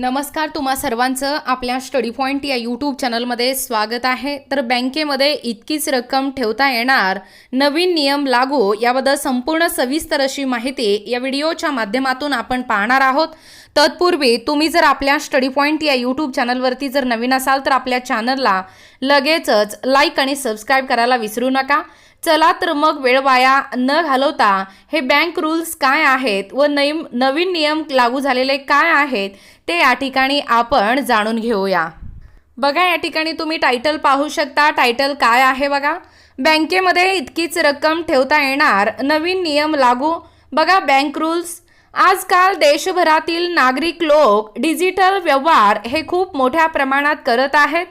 नमस्कार तुम्हा सर्वांचं आपल्या स्टडी पॉईंट या यूट्यूब चॅनलमध्ये स्वागत आहे. तर बँकेमध्ये इतकीच रक्कम ठेवता येणार नवीन नियम लागू याबद्दल संपूर्ण सविस्तर अशी माहिती या व्हिडिओच्या माध्यमातून आपण पाहणार आहोत. तत्पूर्वी तुम्ही जर आपल्या स्टडी पॉईंट या यूट्यूब चॅनलवरती जर नवीन असाल तर आपल्या चॅनलला लगेचच लाईक आणि सबस्क्राईब करायला विसरू नका. चला तर मग वेळ वाया न घालवता हे बँक रूल्स काय आहेत व नवीन नवीन नियम लागू झालेले काय आहेत ते या ठिकाणी आपण जाणून घेऊया. बघा या ठिकाणी तुम्ही टायटल पाहू शकता. टायटल काय आहे बघा? बँकेमध्ये इतकीच रक्कम ठेवता येणार. नवीन नियम लागू. बघा बँक रूल्स आजकाल देशभरातील नागरिक लोक डिजिटल व्यवहार हे खूप मोठ्या प्रमाणात करत आहेत.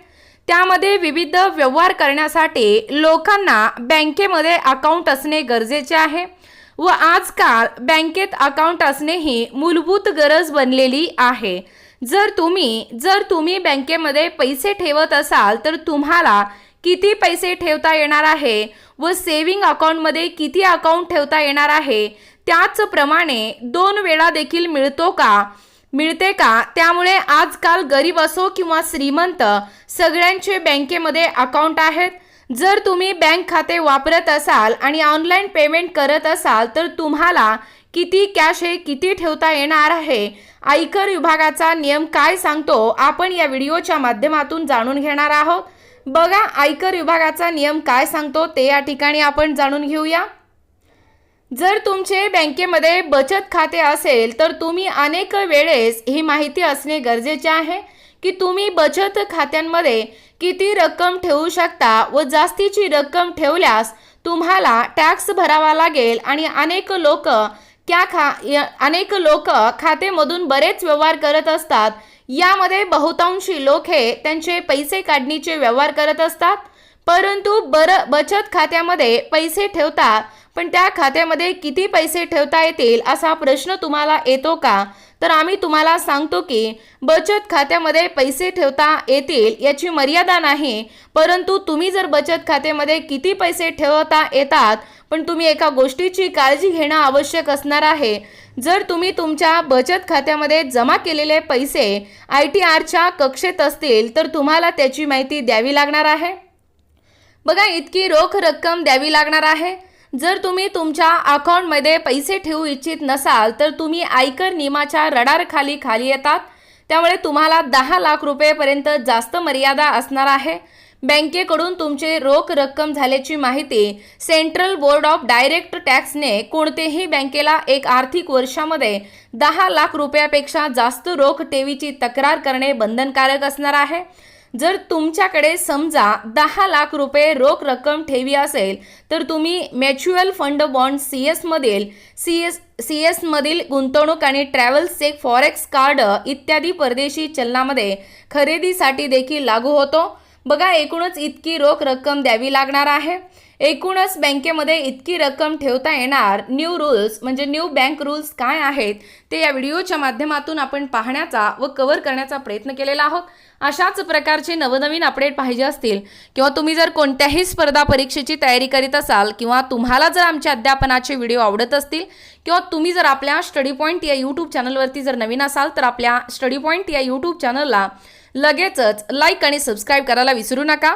त्यामध्ये विविध व्यवहार करण्यासाठी लोकांना बँकेमध्ये अकाउंट असणे गरजेचे आहे. व आजकाल बँकेत अकाउंट असणे ही मूलभूत गरज बनलेली आहे. जर तुम्ही जर तुम्ही बँकेमध्ये पैसे ठेवत असाल तर तुम्हाला किती पैसे ठेवता येणार आहे? व सेविंग अकाउंटमध्ये किती अकाउंट ठेवता येणार आहे? त्याचप्रमाणे दोन वेळा देखील मिळतो का? मिळते का? त्यामुळे आजकाल गरीब असो किंवा श्रीमंत सगळ्यांचे बँकेमध्ये अकाउंट आहेत. जर तुम्ही बँक खाते वापरत असाल आणि ऑनलाईन पेमेंट करत असाल तर तुम्हाला किती कॅश हे किती ठेवता येणार आहे? आयकर विभागाचा नियम काय सांगतो? आपण या व्हिडिओच्या माध्यमातून जाणून घेणार आहोत. बघा आयकर विभागाचा नियम काय सांगतो ते या ठिकाणी आपण जाणून घेऊया. जर तुमचे बँकेमध्ये बचत खाते असेल तर तुम्ही अनेक वेळेस ही माहिती असणे गरजेचे आहे की तुम्ही बचत खात्यांमध्ये किती रक्कम ठेवू शकता व जास्तीची रक्कम ठेवल्यास तुम्हाला टॅक्स भरावा लागेल आणि अनेक लोक त्या खा अनेक लोक खातेमधून बरेच व्यवहार करत असतात. यामध्ये बहुतांशी लोक हे त्यांचे पैसे काढणीचे व्यवहार करत असतात. परंतु बर बचत खात्यामध्ये पैसे ठेवतात पण त्या खात्यामध्ये किती पैसे ठेवता येतील असा प्रश्न तुम्हाला येतो का? तर आम्ही तुम्हाला सांगतो की बचत खात्यामध्ये पैसे ठेवता येतील याची मर्यादा नाही परंतु तुम्ही जर बचत खात्यामध्ये किती पैसे ठेवता येतात पण तुम्ही एका गोष्टीची काळजी घेणं आवश्यक असणार आहे. जर तुम्ही तुमच्या बचत खात्यामध्ये जमा केलेले पैसे आय टी आरच्या कक्षेत असतील तर तुम्हाला त्याची माहिती द्यावी लागणार आहे. बघा इतकी रोख रक्कम द्यावी लागणार आहे. जर तुम्ही तुमच्या अकाउंटमध्ये पैसे ठेवू इच्छित नसाल तर तुम्ही आयकर नियमाच्या रडारखाली खाली येतात. त्यामुळे तुम्हाला दहा लाख रुपयेपर्यंत जास्त मर्यादा असणार आहे. बँकेकडून तुमचे रोख रक्कम झाल्याची माहिती सेंट्रल बोर्ड ऑफ डायरेक्ट टॅक्सने कोणतेही बँकेला एक आर्थिक वर्षामध्ये दहा लाख रुपयापेक्षा जास्त रोख ठेवीची तक्रार करणे बंधनकारक असणार आहे. जर तुमच्याकडे समजा दहा लाख रुपये रोख रक्कम ठेवी असेल तर तुम्ही म्युच्युअल फंड बॉन्ड सी एसमधील सी एस सी एसमधील गुंतवणूक आणि ट्रॅव्हल्स चेक फॉरेक्स कार्ड इत्यादी परदेशी चलनामध्ये खरेदीसाठी देखील लागू होतो. बघा एकूणच इतकी रोख रक्कम द्यावी लागणार आहे. एकूणच बँकेमध्ये इतकी रक्कम ठेवता येणार. न्यू रूल्स म्हणजे न्यू बँक रूल्स काय आहेत? ते या व्हिडिओच्या माध्यमातून आपण पाहण्याचा व कव्हर करण्याचा प्रयत्न केलेला आहोत. अशाच प्रकारचे नवनवीन अपडेट पाहिजे असतील किंवा तुम्ही जर कोणत्याही स्पर्धा परीक्षेची तयारी करीत असाल किंवा तुम्हाला जर आमच्या अध्यापनाचे व्हिडिओ आवडत असतील किंवा तुम्ही जर आपल्या स्टडी पॉईंट या यूट्यूब चॅनलवरती जर नवीन असाल तर आपल्या स्टडी पॉईंट या यूट्यूब चॅनलला लगेचच लाईक आणि सबस्क्राईब करायला विसरू नका.